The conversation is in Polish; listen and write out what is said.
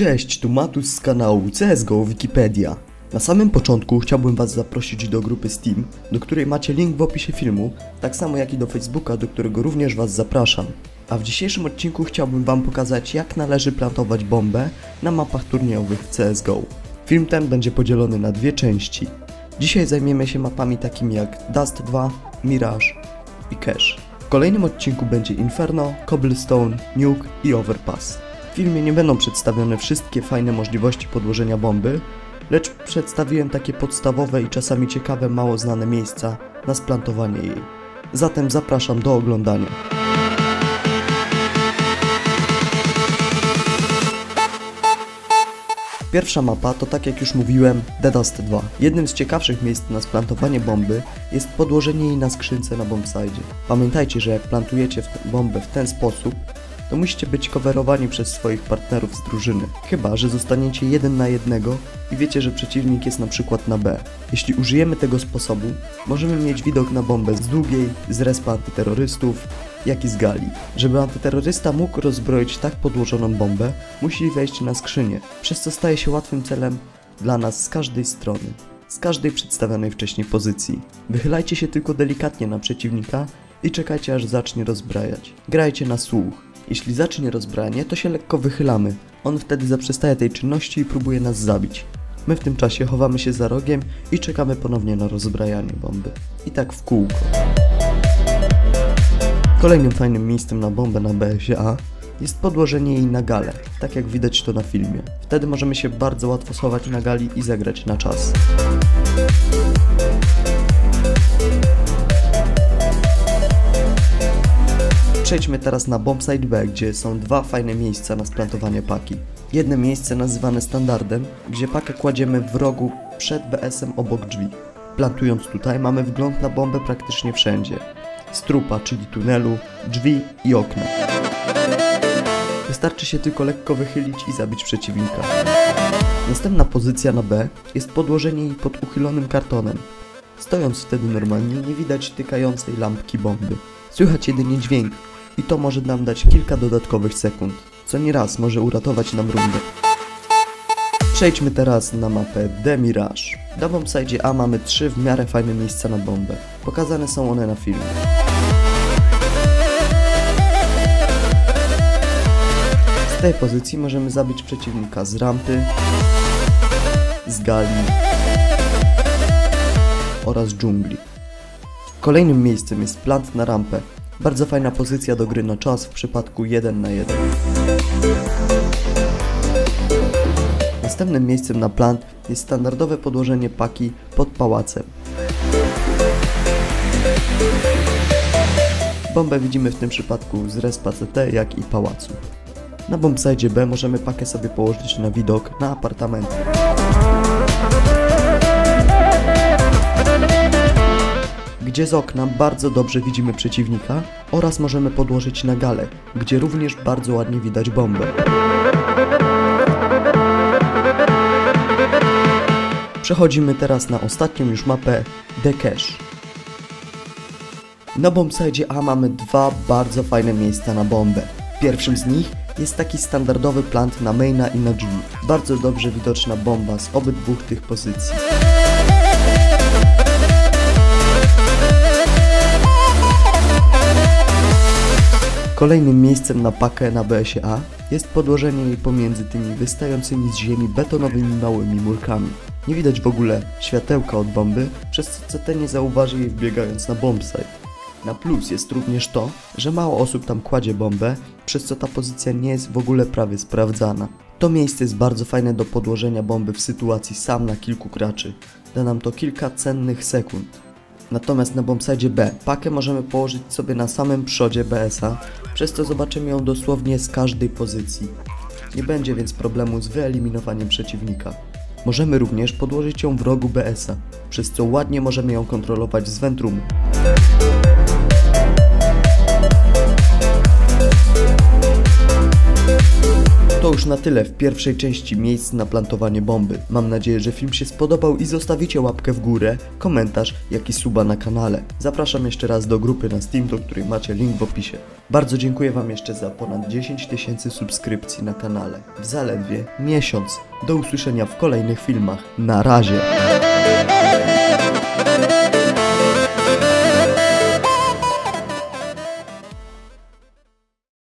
Cześć, tu Matus z kanału CSGO Wikipedia. Na samym początku chciałbym Was zaprosić do grupy Steam, do której macie link w opisie filmu, tak samo jak i do Facebooka, do którego również Was zapraszam. A w dzisiejszym odcinku chciałbym Wam pokazać jak należy plantować bombę na mapach turniejowych w CSGO. Film ten będzie podzielony na dwie części. Dzisiaj zajmiemy się mapami takimi jak Dust 2, Mirage i Cache. W kolejnym odcinku będzie Inferno, Cobblestone, Nuke i Overpass. W filmie nie będą przedstawione wszystkie fajne możliwości podłożenia bomby, lecz przedstawiłem takie podstawowe i czasami ciekawe, mało znane miejsca na splantowanie jej. Zatem zapraszam do oglądania. Pierwsza mapa to tak jak już mówiłem Dedast 2. Jednym z ciekawszych miejsc na splantowanie bomby jest podłożenie jej na skrzynce na bombsite. Pamiętajcie, że jak plantujecie bombę w ten sposób, to musicie być coverowani przez swoich partnerów z drużyny. Chyba, że zostaniecie jeden na jednego i wiecie, że przeciwnik jest na przykład na B. Jeśli użyjemy tego sposobu, możemy mieć widok na bombę z długiej, z respa antyterrorystów, jak i z gali. Żeby antyterrorysta mógł rozbroić tak podłożoną bombę, musi wejść na skrzynię, przez co staje się łatwym celem dla nas z każdej strony z każdej przedstawionej wcześniej pozycji. Wychylajcie się tylko delikatnie na przeciwnika i czekajcie aż zacznie rozbrajać. Grajcie na słuch. Jeśli zacznie rozbranie, to się lekko wychylamy. On wtedy zaprzestaje tej czynności i próbuje nas zabić. My w tym czasie chowamy się za rogiem i czekamy ponownie na rozbrajanie bomby. I tak w kółko. Kolejnym fajnym miejscem na bombę na BSA jest podłożenie jej na galę, tak jak widać to na filmie. Wtedy możemy się bardzo łatwo schować na gali i zagrać na czas. Przejdźmy teraz na Bombsite B, gdzie są dwa fajne miejsca na splantowanie paki. Jedno miejsce nazywane standardem, gdzie pakę kładziemy w rogu przed BS-em obok drzwi. Plantując tutaj mamy wgląd na bombę praktycznie wszędzie. Z trupa, czyli tunelu, drzwi i okna. Wystarczy się tylko lekko wychylić i zabić przeciwnika. Następna pozycja na B jest podłożenie jej pod uchylonym kartonem. Stojąc wtedy normalnie nie widać tykającej lampki bomby. Słychać jedynie dźwięk i to może nam dać kilka dodatkowych sekund, co nieraz może uratować nam rundę. Przejdźmy teraz na mapę The Mirage. Na bombsite A mamy trzy w miarę fajne miejsca na bombę. Pokazane są one na filmie. Z tej pozycji możemy zabić przeciwnika z rampy, z gali oraz dżungli. Kolejnym miejscem jest plant na rampę. Bardzo fajna pozycja do gry na czas w przypadku 1 na 1. Następnym miejscem na plant jest standardowe podłożenie paki pod pałacem. Bombę widzimy w tym przypadku z respa CT jak i pałacu. Na bombsite B możemy pakę sobie położyć na widok na apartamenty. Gdzie z okna bardzo dobrze widzimy przeciwnika oraz możemy podłożyć na galę, gdzie również bardzo ładnie widać bombę. Przechodzimy teraz na ostatnią już mapę The Cache. Na bombsite A mamy dwa bardzo fajne miejsca na bombę. Pierwszym z nich jest taki standardowy plant na maina i na drzwi. Bardzo dobrze widoczna bomba z obydwu tych pozycji. Kolejnym miejscem na pakę na BSA jest podłożenie jej pomiędzy tymi wystającymi z ziemi betonowymi małymi murkami. Nie widać w ogóle światełka od bomby, przez co CT nie zauważy jej wbiegając na bombsite. Na plus jest również to, że mało osób tam kładzie bombę, przez co ta pozycja nie jest w ogóle prawie sprawdzana. To miejsce jest bardzo fajne do podłożenia bomby w sytuacji sam na kilku graczy. Da nam to kilka cennych sekund. Natomiast na bombsite B pakę możemy położyć sobie na samym przodzie BS-a, przez co zobaczymy ją dosłownie z każdej pozycji. Nie będzie więc problemu z wyeliminowaniem przeciwnika. Możemy również podłożyć ją w rogu BS-a, przez co ładnie możemy ją kontrolować z wentrumu. To już na tyle w pierwszej części miejsc na plantowanie bomby. Mam nadzieję, że film się spodobał i zostawicie łapkę w górę, komentarz, jak i suba na kanale. Zapraszam jeszcze raz do grupy na Steam, do której macie link w opisie. Bardzo dziękuję Wam jeszcze za ponad 10 tysięcy subskrypcji na kanale. W zaledwie miesiąc. Do usłyszenia w kolejnych filmach. Na razie!